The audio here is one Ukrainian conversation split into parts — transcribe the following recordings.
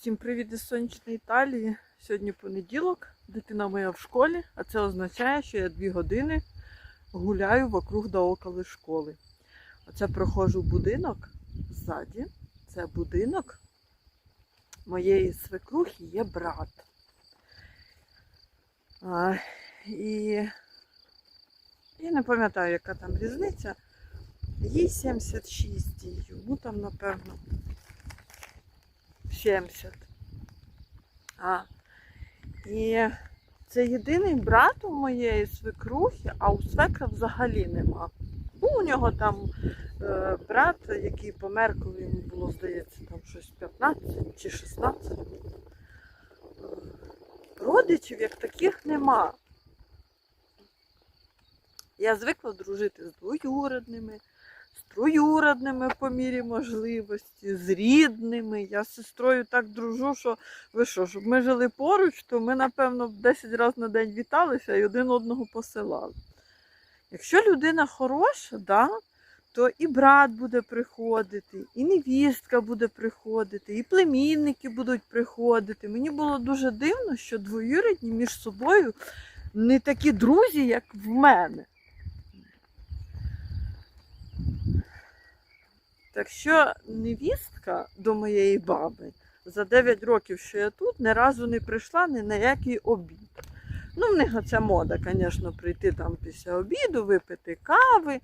Всім привіт із сонячної Італії. Сьогодні понеділок, дитина моя в школі, а це означає, що я дві години гуляю вокруг да около школи. Оце проходжу будинок ззаді. Це будинок моєї свекрухи є брат. А, і я не пам'ятаю, яка там різниця. Їй 76, і йому там, напевно, 70. А, і це єдиний брат у моєї свекрухи, а у свекра взагалі нема. Був у нього там е, брат, який помер, коли йому було, здається, там щось 15 чи 16. Е, Родичів як таких нема. Я звикла дружити з двоюродними, з троюродними по мірі можливості, з рідними. Я з сестрою так дружу, що ви що, щоб ми жили поруч, то ми, напевно, 10 разів на день віталися і один одного посилали. Якщо людина хороша, да, то і брат буде приходити, і невістка буде приходити, і племінники будуть приходити. Мені було дуже дивно, що двоюрідні між собою не такі друзі, як в мене. Так що невістка до моєї баби за 9 років, що я тут, ні разу не прийшла ні на який обід. Ну, в них оця мода, звісно, прийти там після обіду, випити кави,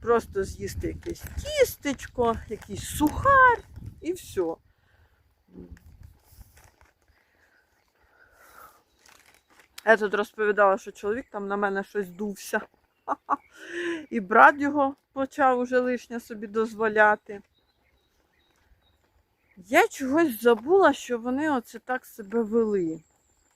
просто з'їсти якесь тістечко, якийсь сухар і все. Я тут розповідала, що чоловік там на мене щось дувся. І брат його почав уже лишнє собі дозволяти. Я чогось забула, що вони оце так себе вели.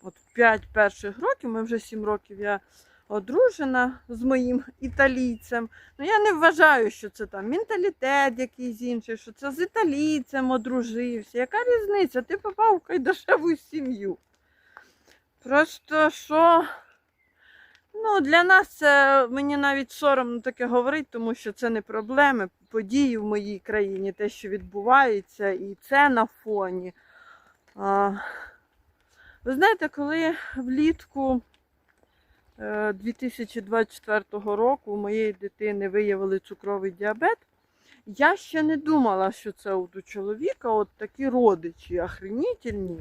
От 5 перших років, ми вже 7 років я одружена з моїм італійцем. Ну я не вважаю, що це там менталітет якийсь інший, що це з італійцем одружився. Яка різниця? Ти попав в кайдашеву сім'ю. Просто що. Ну, для нас це мені навіть соромно таке говорити, тому що це не проблеми, події в моїй країні, те, що відбувається, і це на фоні. А, ви знаєте, коли влітку е, 2024 року у моєї дитини виявили цукровий діабет, я ще не думала, що це от у чоловіка от такі родичі охренітельні.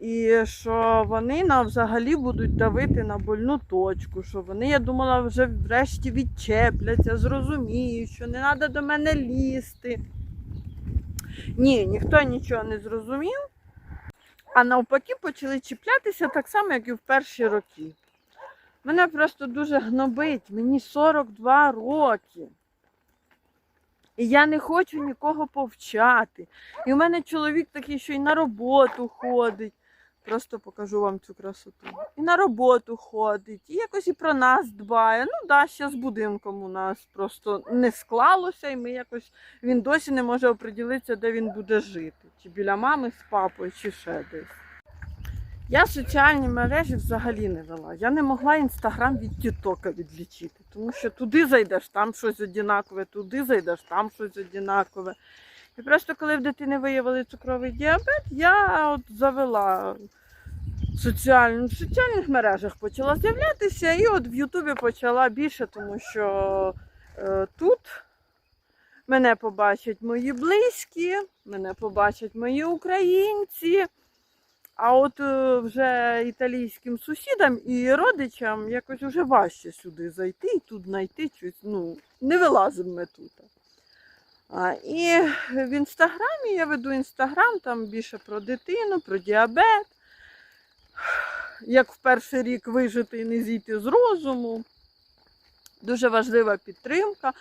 І що вони нам взагалі будуть давити на больну точку, що вони, я думала, вже врешті відчепляться, зрозуміють, що не треба до мене лізти. Ні, ніхто нічого не зрозумів, а навпаки почали чіплятися так само, як і в перші роки. Мене просто дуже гнобить, мені 42 роки. І я не хочу нікого повчати. І в мене чоловік такий, що й на роботу ходить. Просто покажу вам цю красоту. І на роботу ходить, і якось і про нас дбає. Ну да, ще з будинком у нас просто не склалося, і ми якось він досі не може оприділитися, де він буде жити. Чи біля мами з папою, чи ще десь. Я соціальні мережі взагалі не вела. Я не могла інстаграм від Тіктока відлічити, тому що туди зайдеш, там щось однакове, туди зайдеш, там щось однакове. І просто коли в дитини виявили цукровий діабет, я от завела соціальну, в соціальних мережах почала з'являтися, і от в Ютубі почала більше, тому що е, тут мене побачать мої близькі, мене побачать мої українці. А от е, вже італійським сусідам і родичам якось вже важче сюди зайти і тут знайти щось. Ну, не вилазимо ми тут. І в інстаграмі я веду інстаграм, там більше про дитину, про діабет. Як в перший рік вижити і не зійти з розуму. Дуже важлива підтримка.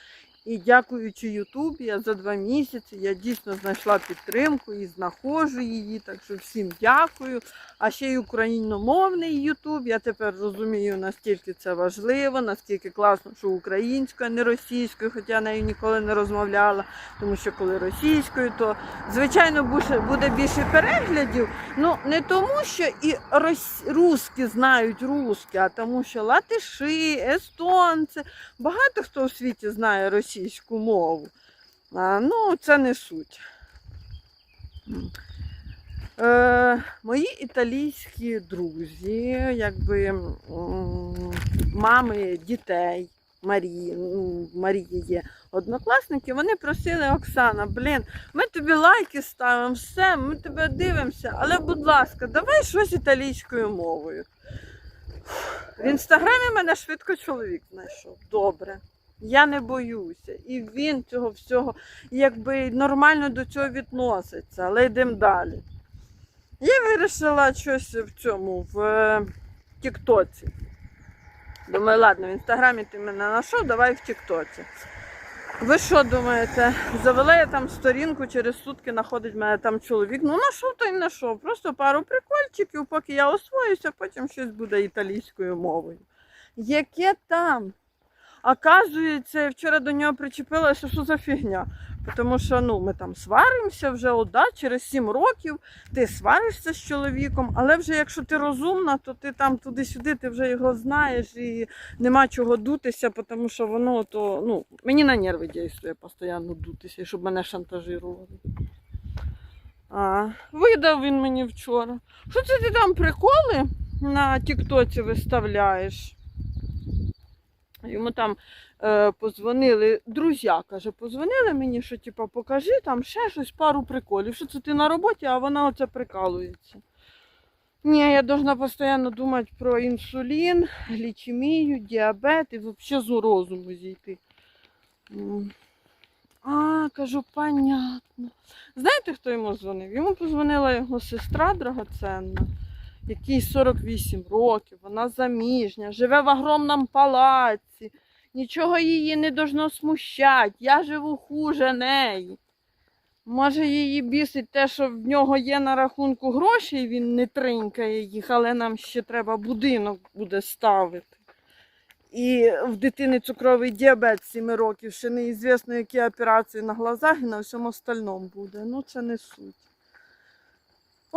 І дякуючи Ютубі, я за два місяці я дійсно знайшла підтримку і знаходжу її. Так що всім дякую. А ще й україномовний Ютуб. Я тепер розумію, наскільки це важливо, наскільки класно, що українською, а не російською, хоча я нею ніколи не розмовляла. Тому що коли російською, то звичайно буде- більше переглядів. Ну не тому, що і рос... русські знають русське, а тому, що латиші, естонці, багато хто у світі знає російську мову. А, ну, це не суть. Е, мої італійські друзі, якби мами дітей Марії, Марії є однокласники, вони просили Оксана, блін, ми тобі лайки ставимо, все, ми тебе дивимося, але, будь ласка, давай щось італійською мовою. В інстаграмі мене швидко чоловік знайшов. Добре. Я не боюся. І він цього всього якби нормально до цього відноситься, але йдемо далі. Я вирішила щось в цьому, в е, Тіктоці. Думаю, ладно, в інстаграмі ти мене знайшов, давай в Тіктоці. Ви що думаєте? Завела я там сторінку, через сутки знаходить мене там чоловік. Ну, знайшов то й знайшов. Просто пару прикольчиків, поки я освоюся, потім щось буде італійською мовою. Яке там? Оказується, я вчора до нього причепилася, що за фігня. Тому що ну, ми там сваримося вже от, да, через 7 років, ти сваришся з чоловіком, але вже якщо ти розумна, то ти там туди-сюди, ти вже його знаєш і нема чого дутися, тому що воно то, ну, мені на нерви дійствує постійно дутися, щоб мене шантажували. А, видав він мені вчора. Що це ти там приколи на Тіктоці виставляєш? Йому там е, позвонили, друзі, каже, позвонили мені, що типа, покажи там ще щось, пару приколів. Що це ти на роботі, а вона оце прикалується. Ні, я должна постійно думати про інсулін, глічемію, діабет і взагалі з розуму зійти. А, кажу, понятно. Знаєте, хто йому дзвонив? Йому позвонила його сестра драгоценна, якій 48 років, вона заміжня, живе в огромному палаці, нічого її не должно смущати. Я живу хуже неї. Може, її бісить те, що в нього є на рахунку гроші, і він не тринькає їх, але нам ще треба будинок буде ставити. І в дитини цукровий діабет 7 років, ще неізвісно, які операції на глазах і на всьому остальному буде. Ну, це не суть.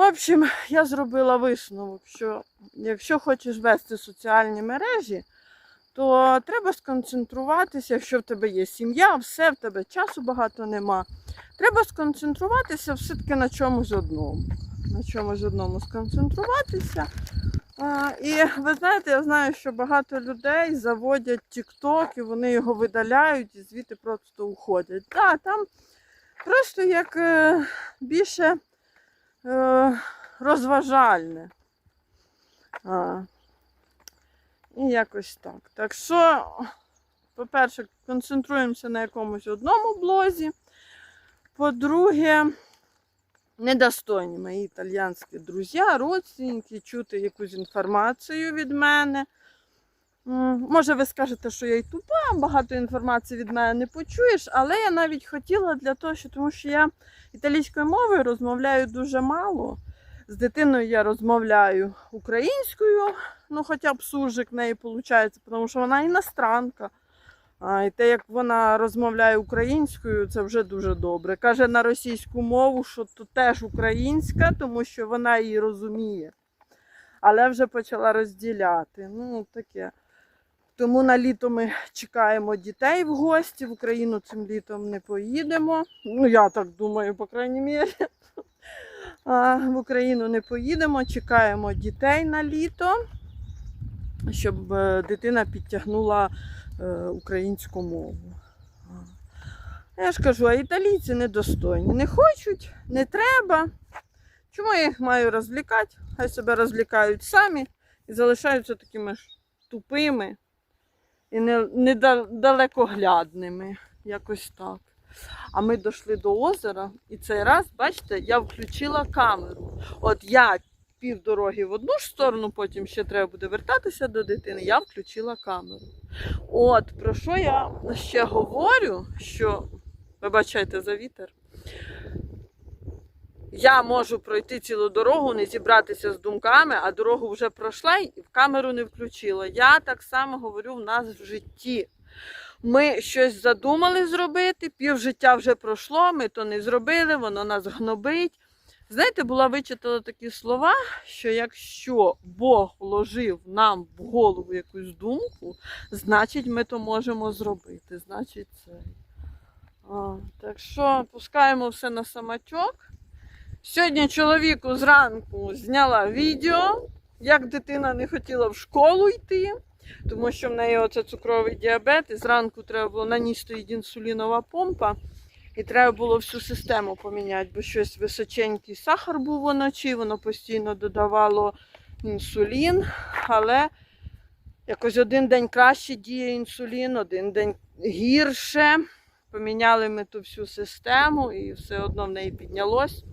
В общем, я зробила висновок, що якщо хочеш вести соціальні мережі, то треба сконцентруватися, якщо в тебе є сім'я, все, в тебе часу багато нема. Треба сконцентруватися все-таки на чомусь одному. На чомусь одному сконцентруватися. А, і ви знаєте, я знаю, що багато людей заводять TikTok і вони його видаляють і звідти просто уходять. Так, там просто як е, більше розважальне. А, і якось так. Так що, по-перше, концентруємося на якомусь одному блозі. По-друге, недостойні мої італіянські друзі, родственники, чути якусь інформацію від мене. Може, ви скажете, що я й тупа, багато інформації від мене не почуєш, але я навіть хотіла для того, що тому що я італійською мовою розмовляю дуже мало. З дитиною я розмовляю українською, ну хоча б суржик в неї виходить, тому що вона іностранка. А, і те, як вона розмовляє українською, це вже дуже добре. Каже на російську мову, що то теж українська, тому що вона її розуміє. Але вже почала розділяти. Ну, таке. Тому на літо ми чекаємо дітей в гості. В Україну цим літом не поїдемо. Ну, я так думаю, по крайній мірі. А, в Україну не поїдемо, чекаємо дітей на літо, щоб е, дитина підтягнула е, українську мову. Я ж кажу, а італійці недостойні. Не хочуть, не треба. Чому я їх маю розлікати? Хай себе розлікають самі і залишаються такими ж тупими і не- недалекоглядними. Якось так. А ми дійшли до озера, і цей раз, бачите, я включила камеру. От я півдороги в одну ж сторону, потім ще треба буде вертатися до дитини, я включила камеру. От, про що я ще говорю, що, вибачайте за вітер, я можу пройти цілу дорогу, не зібратися з думками, а дорогу вже пройшла і в камеру не включила. Я так само говорю в нас в житті. Ми щось задумали зробити, пів життя вже пройшло, ми то не зробили, воно нас гнобить. Знаєте, була вичитала такі слова, що якщо Бог вложив нам в голову якусь думку, значить ми то можемо зробити. Значить, це. А, так що пускаємо все на самотьок Сьогодні чоловіку зранку зняла відео, як дитина не хотіла в школу йти, тому що в неї оце цукровий діабет, і зранку треба було на ній стоїть інсулінова помпа, і треба було всю систему поміняти, бо щось височенький сахар був вночі, воно постійно додавало інсулін, але якось один день краще діє інсулін, один день гірше. Поміняли ми ту всю систему і все одно в неї піднялось.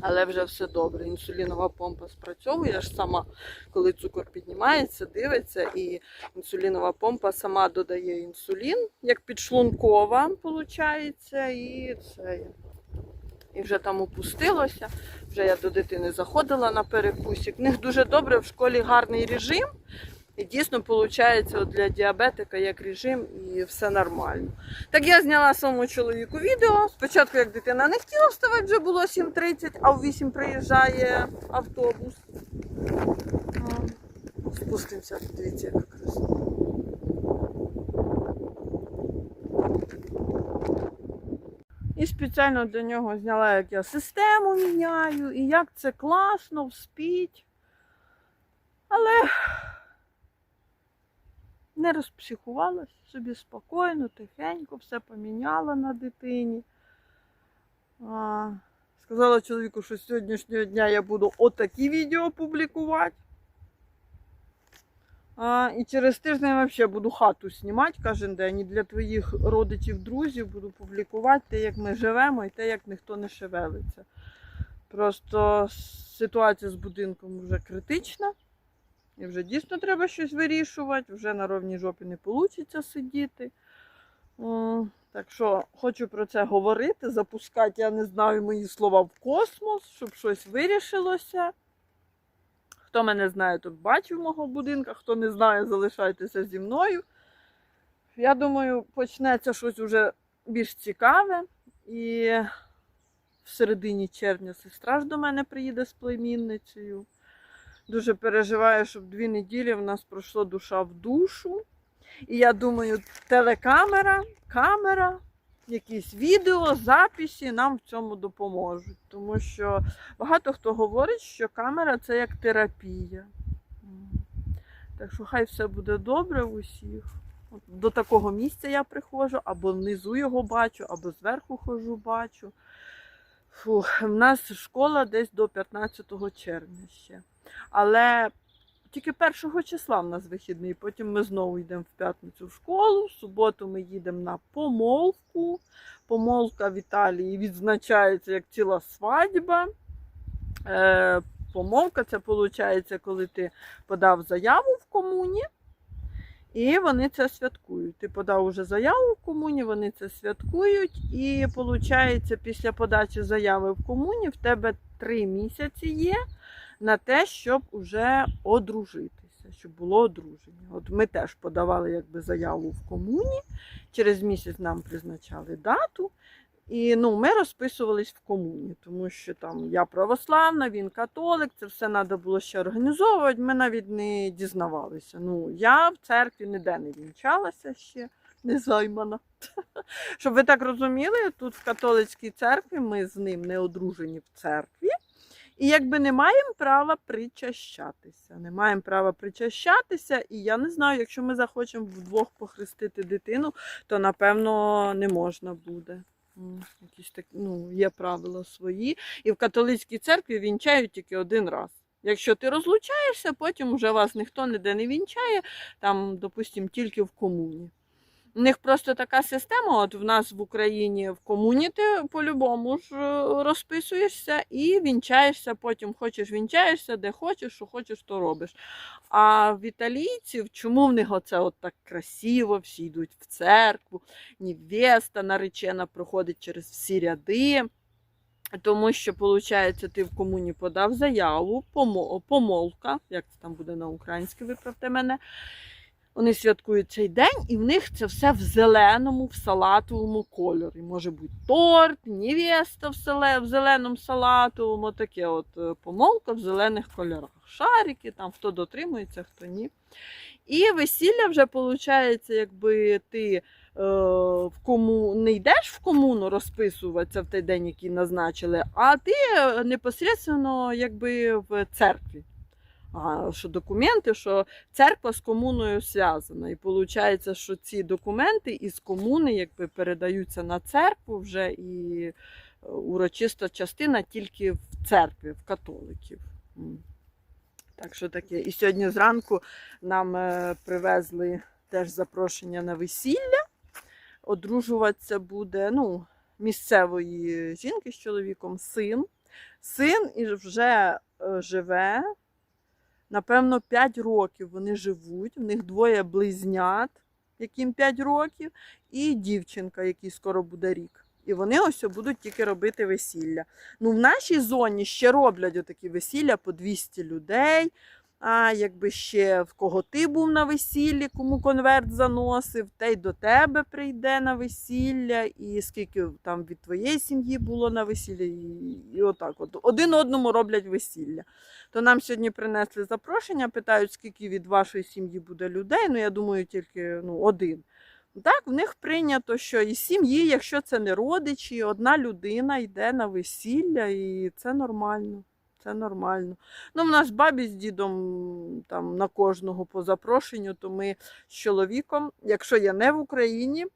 Але вже все добре. Інсулінова помпа спрацьовує ж сама, коли цукор піднімається, дивиться, і інсулінова помпа сама додає інсулін, як підшлункова, виходить, і це. І вже там опустилося. Вже я до дитини заходила на перекусик. В них дуже добре в школі гарний режим. І дійсно виходить для діабетика як режим і все нормально. Так я зняла своєму чоловіку відео. Спочатку, як дитина не хотіла вставати, вже було 7.30, а в 8 приїжджає автобус. Спустимося, дивіться, яка краса. І спеціально для нього зняла, як я систему міняю, і як це класно, вспіть. Але не розпсихувалась, собі спокійно, тихенько, все поміняла на дитині. А, сказала чоловіку, що з сьогоднішнього дня я буду отакі відео публікувати. А, і через тиждень я взагалі буду хату знімати кожен день. І для твоїх родичів, друзів буду публікувати те, як ми живемо, і те, як ніхто не шевелиться. Просто ситуація з будинком вже критична. І вже дійсно треба щось вирішувати, вже на ровній жопі не вийде сидіти. Так що хочу про це говорити, запускати, я не знаю, мої слова в космос, щоб щось вирішилося. Хто мене знає, то бачив мого будинка, хто не знає, залишайтеся зі мною. Я думаю, почнеться щось уже більш цікаве. І в середині червня сестра ж до мене приїде з племінницею. Дуже переживаю, щоб дві неділі в нас пройшла душа в душу. І я думаю, телекамера, камера, якісь відео, записи нам в цьому допоможуть. Тому що багато хто говорить, що камера це як терапія. Так що хай все буде добре в усіх. До такого місця я приходжу, або внизу його бачу, або зверху хожу, бачу. Фух, в нас школа десь до 15 червня ще. Але тільки 1 числа в нас вихідний, потім ми знову йдемо в п'ятницю в школу, в суботу ми їдемо на помолвку. Помолвка в Італії відзначається як ціла свадьба. Е, помолвка це виходить, коли ти подав заяву в комуні. І вони це святкують. Ти подав уже заяву в комуні, вони це святкують. І виходить, після подачі заяви в комуні в тебе три місяці є на те, щоб уже одружитися, щоб було одруження. От ми теж подавали якби заяву в комуні. Через місяць нам призначали дату. І ну, ми розписувались в комуні, тому що там я православна, він католик, це все треба було ще організовувати. Ми навіть не дізнавалися. Ну, я в церкві ніде не вінчалася ще, не займана. Щоб ви так розуміли, тут в католицькій церкві ми з ним не одружені в церкві. І якби не маємо права причащатися. Не маємо права причащатися, і я не знаю, якщо ми захочемо вдвох похрестити дитину, то напевно не можна буде. М, Якісь так, ну, є правила свої. І в католицькій церкві вінчають тільки один раз. Якщо ти розлучаєшся, потім вже вас ніхто ніде не вінчає, там, допустимо, тільки в комуні. У них просто така система, от в нас в Україні в комуні ти по-любому ж е, розписуєшся і вінчаєшся потім. Хочеш вінчаєшся, де хочеш, що хочеш, то робиш. А в італійців, чому в них оце от так красиво, всі йдуть в церкву, невеста наречена проходить через всі ряди. Тому що, виходить, ти в комуні подав заяву, помо- помолвка, як це там буде на українській, виправте мене. Вони святкують цей день, і в них це все в зеленому, в салатовому кольорі. Може бути торт, невеста в, селе, в зеленому салатовому, таке от е, помолка в зелених кольорах. Шарики, там хто дотримується, хто ні. І весілля вже виходить, якби ти в кому не йдеш в комуну розписуватися в той день, який назначили, а ти е, непосередньо якби в церкві. А, що документи, що церква з комуною зв'язана. І виходить, що ці документи із комуни якби передаються на церкву вже і е, урочиста частина тільки в церкві, в католиків. Так що таке. І сьогодні зранку нам е, привезли теж запрошення на весілля. Одружуватися буде ну, місцевої жінки з чоловіком син. Син вже е, живе. Напевно, 5 років вони живуть. В них двоє близнят, яким 5 років, і дівчинка, якій скоро буде рік. І вони ось будуть тільки робити весілля. Ну, в нашій зоні ще роблять отакі весілля по 200 людей. А якби ще в кого ти був на весіллі, кому конверт заносив, те й до тебе прийде на весілля, і скільки там від твоєї сім'ї було на весіллі, і, і отак. От один одному роблять весілля. То нам сьогодні принесли запрошення, питають, скільки від вашої сім'ї буде людей. Ну, я думаю, тільки ну, один. Так, в них прийнято, що із сім'ї, якщо це не родичі, одна людина йде на весілля, і це нормально. Це нормально. Ну, в нас бабі з дідом там на кожного по запрошенню, то ми з чоловіком, якщо я не в Україні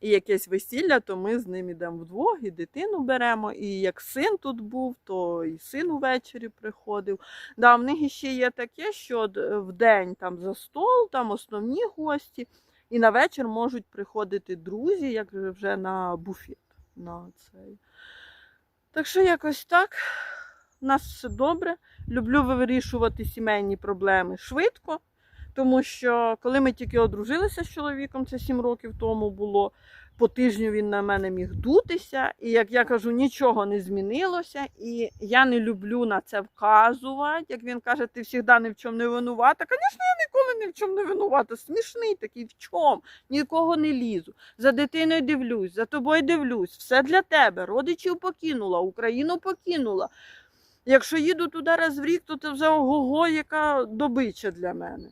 і якесь весілля, то ми з ним йдемо вдвох і дитину беремо. І як син тут був, то і син увечері приходив. Да, в них ще є таке, що в день там за стол, там основні гості, і на вечір можуть приходити друзі, як вже на буфет. На цей. Так що якось так. У нас все добре. Люблю вирішувати сімейні проблеми швидко, тому що коли ми тільки одружилися з чоловіком, це 7 років тому було. По тижню він на мене міг дутися, і як я кажу, нічого не змінилося. І я не люблю на це вказувати. Як він каже, ти завжди ні в чому не винувата. Звісно, я ніколи ні в чому не винувата. Смішний такий в чому. Нікого не лізу. За дитиною дивлюсь, за тобою дивлюсь. Все для тебе. Родичів покинула, Україну покинула. Якщо їду туди раз в рік, то це вже ого-го, яка добича для мене.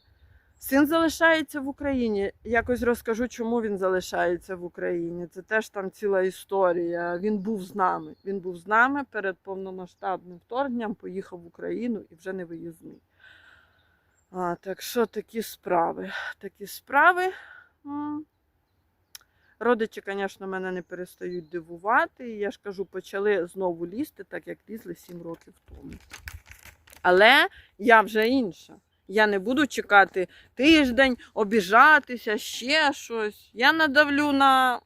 Син залишається в Україні. Якось розкажу, чому він залишається в Україні. Це теж там ціла історія. Він був з нами. Він був з нами перед повномасштабним вторгненням, поїхав в Україну і вже не виїзний. А, так що такі справи. Такі справи. Родичі, звісно, мене не перестають дивувати. І я ж кажу, почали знову лізти, так як лізли 7 років тому. Але я вже інша. Я не буду чекати тиждень, обіжатися, ще щось. Я надавлю на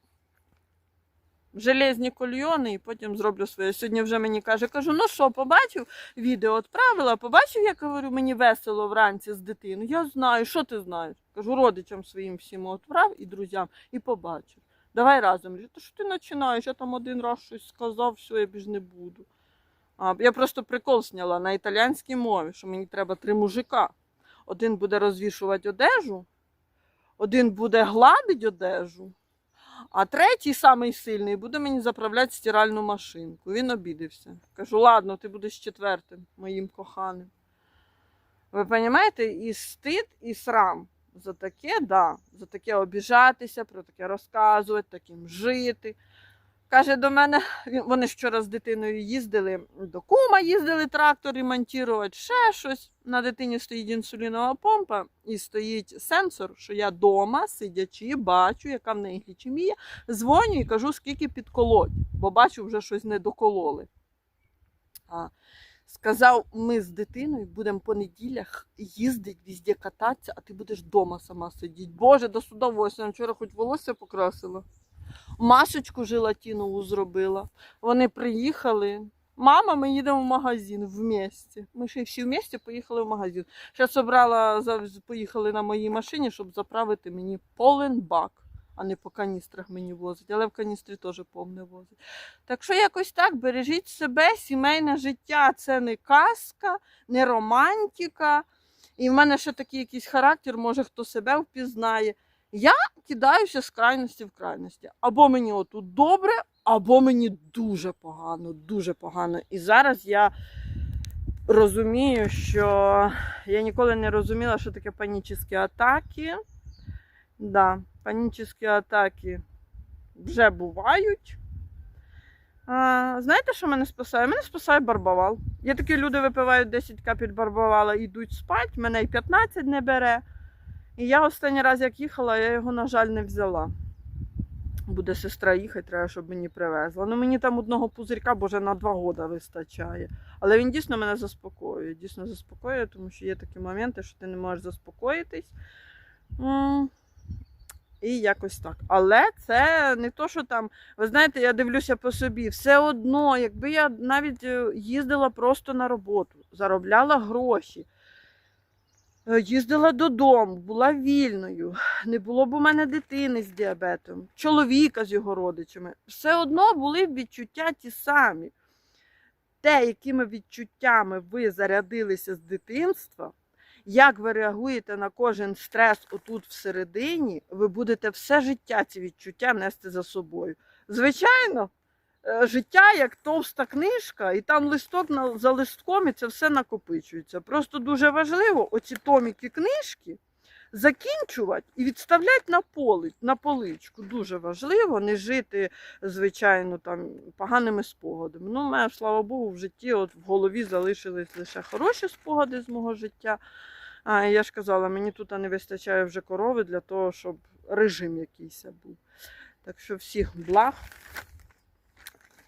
железні кольйони і потім зроблю своє. Сьогодні вже мені каже, кажу, ну що, побачив відео відправила, побачив, як говорю, мені весело вранці з дитиною. Я знаю, що ти знаєш? Кажу, родичам своїм всім відправ і друзям, і побачив. Давай разом. То що ти починаєш? Я там один раз щось сказав, все, я більш не буду. А, я просто прикол зняла на італійській мові, що мені треба три мужика. Один буде розвішувати одежу, один буде гладити одежу, а третій, самий сильний, буде мені заправляти стиральну машинку. Він обідився. Кажу, ладно, ти будеш четвертим моїм коханим. Ви розумієте, і стид, і срам. За таке, да, за таке обіжатися, про таке розказувати, таким жити. Каже до мене, вони ж вчора з дитиною їздили до кума, їздили трактор ремонтувати, ще щось. На дитині стоїть інсулінова помпа і стоїть сенсор, що я вдома, сидячи, бачу, яка в неї глічемія. Дзвоню і кажу, скільки підколоть, бо бачу, вже щось не докололи. Сказав, ми з дитиною будемо по неділях їздити, везде кататися, а ти будеш вдома сама сидіти. Боже, до судового вчора хоч волосся покрасила. Масочку желатинову зробила. Вони приїхали. Мама, ми їдемо в магазин вместе. Ми ще всі вместе поїхали в магазин. Зараз обрала, зав- поїхали на моїй машині, щоб заправити мені повен бак, а не по каністрах мені возить. Але в каністрі теж повне возить. Так що якось так, бережіть себе, сімейне життя це не казка, не романтика. І в мене ще такий якийсь характер, може хто себе впізнає. Я кидаюся з крайності в крайності. Або мені отут добре, або мені дуже погано, дуже погано. І зараз я розумію, що я ніколи не розуміла, що таке панічні атаки. Да, Панічні атаки вже бувають. А, знаєте, що мене спасає? Мене спасає барбавал. Є такі люди випивають 10 капель барбавала і йдуть спать, мене і 15 не бере. І я останній раз, як їхала, я його, на жаль, не взяла. Буде сестра їхати, треба, щоб мені привезла. Ну мені там одного пузирька, боже, на два роки вистачає. Але він дійсно мене заспокоює. Дійсно заспокоює, тому що є такі моменти, що ти не можеш заспокоїтись. І якось так. Але це не то, що там, ви знаєте, я дивлюся по собі, все одно, якби я навіть е, їздила просто на роботу, заробляла гроші, е, їздила додому, була вільною, не було б у мене дитини з діабетом, чоловіка з його родичами, все одно були б відчуття ті самі. Те, якими відчуттями ви зарядилися з дитинства, як ви реагуєте на кожен стрес отут всередині, ви будете все життя ці відчуття нести за собою. Звичайно, е, життя як товста книжка, і там листок за листком, і це все накопичується. Просто дуже важливо оці томіки книжки закінчувати і відставляти на поли, на поличку. Дуже важливо не жити, звичайно, там поганими спогадами. Ну, мене, слава Богу, в житті от в голові залишились лише хороші спогади з мого життя. А я ж казала, мені тут не вистачає вже корови для того, щоб режим якийсь був. Так що всіх благ.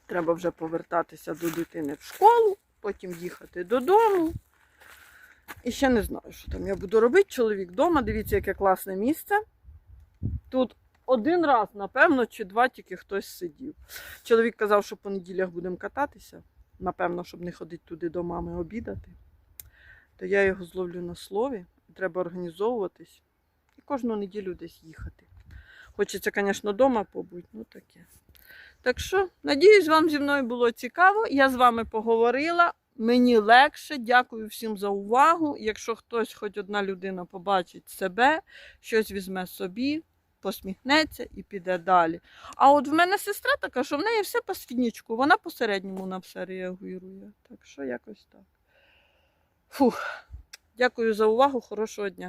Треба вже повертатися до дитини в школу, потім їхати додому. І ще не знаю, що там я буду робити. Чоловік вдома. Дивіться, яке класне місце. Тут один раз, напевно, чи два тільки хтось сидів. Чоловік казав, що по неділях будемо кататися. Напевно, щоб не ходити туди до мами обідати. То я його зловлю на слові. Треба організовуватись і кожну неділю десь їхати. Хочеться, звісно, вдома побути, ну таке. Так що, надіюсь, вам зі мною було цікаво. Я з вами поговорила. Мені легше. Дякую всім за увагу. Якщо хтось, хоч одна людина, побачить себе, щось візьме собі, посміхнеться і піде далі. А от в мене сестра така, що в неї все по свіднічку, вона посередньому на все реагує. Так що якось так. Фух. Дякую за увагу, хорошого дня.